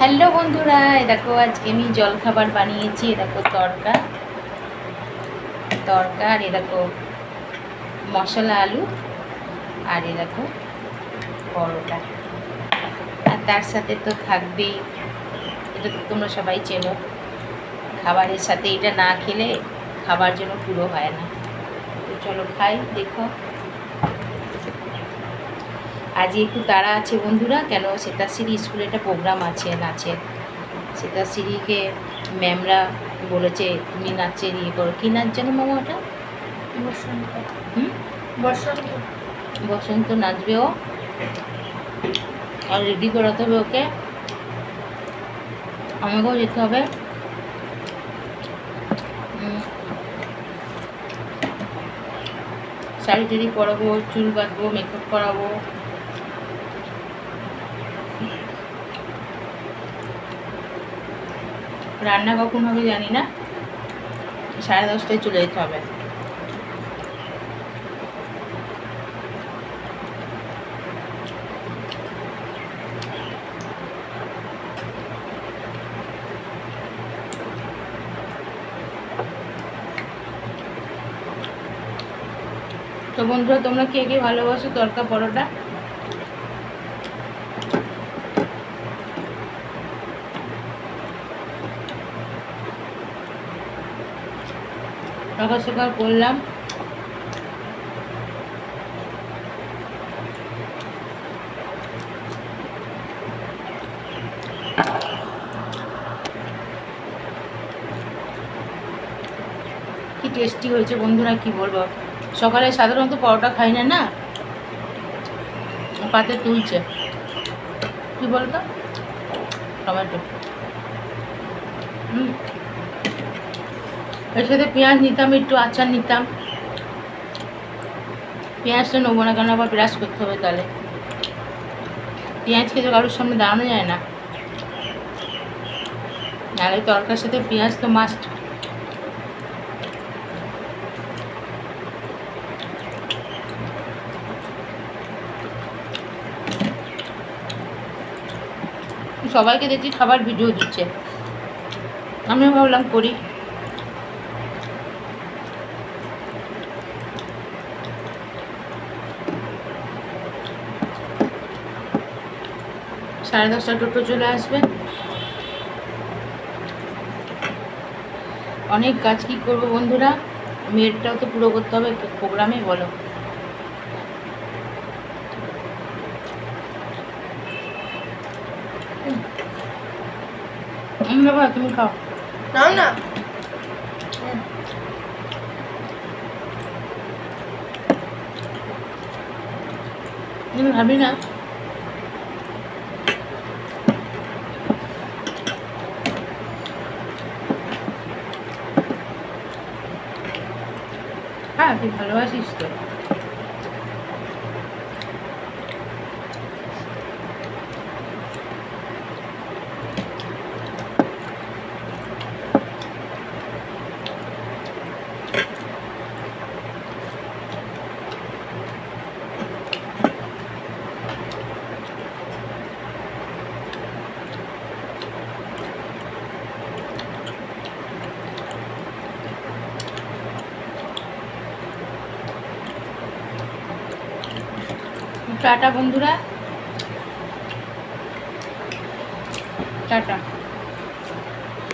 Hello বন্ধুরা দেখো আজকে আমি জলখাবার বানিয়েছি দেখো তরকা। তরকা আর দেখো মশলা আলু আর দেখো পরোটা। আর তার সাথে তো থাকবেই এটা তো তোমরা সবাই চেনো। খাবারের সাথে এটা না খেলে খাবার যেন পুরো হয় না। তো চলো খাই, দেখো। আজ একটু তাড়া আছে বন্ধুরা কেন সেতাশ্রী স্কুলে একটা প্রোগ্রাম আছে নাচের সেতাশ্রীকে ম্যামরা বলেছে তুমি নাচের ইয়ে করো। কী নাচ জানো মামা ওটা? বসন্ত। হুম? বসন্ত। বসন্ত নাচবে ও? আর রেডি করাতে হবে ওকে? আমাকেও যেতে হবে। শাড়ি টাড়ি পরাবো চুল বাঁধবো মেকআপ করাবো। রান্না কখন হবে জানি না। সাড়ে দশটায় চলে যেতে হবে। তো বন্ধুরা, তোমরা কে কে ভালোবাসো তরকা পরোটা? সকাল সকাল করলাম। কি টেস্টি হয়েছে বন্ধুরা, কি বলব? সকালে সাধারণত পরোটা খাই না না? পাতে তুলছে। কি বলতো? টমেটো। হুম। এর সাথে পেঁয়াজ নিতাম, একটু আচার নিতাম। পেঁয়াজটা নেব না কেন আবার ব্রাশ করতে হবে তাহলে। পেঁয়াজ খেতে কারোর সামনে দাঁড়ানো যায় না। নাহলে তরকার সাথে পেঁয়াজ তো মাস্ট সবাইকে দেখছি খাবার ভিডিও দিচ্ছে। আমিও ভাবলাম করি। সাড়ে দশটা টোটো চলে আসবে। অনেক কাজ কি করব বন্ধুরা? মেয়েরটাও তো পুরো করতে হবে প্রোগ্রামে বলো। না, তুমি খাও। নাও না। তুমি ভাবি না? হ্যাঁ তুই ভালোবাসিস তো টাটা বন্ধুরা। টাটা।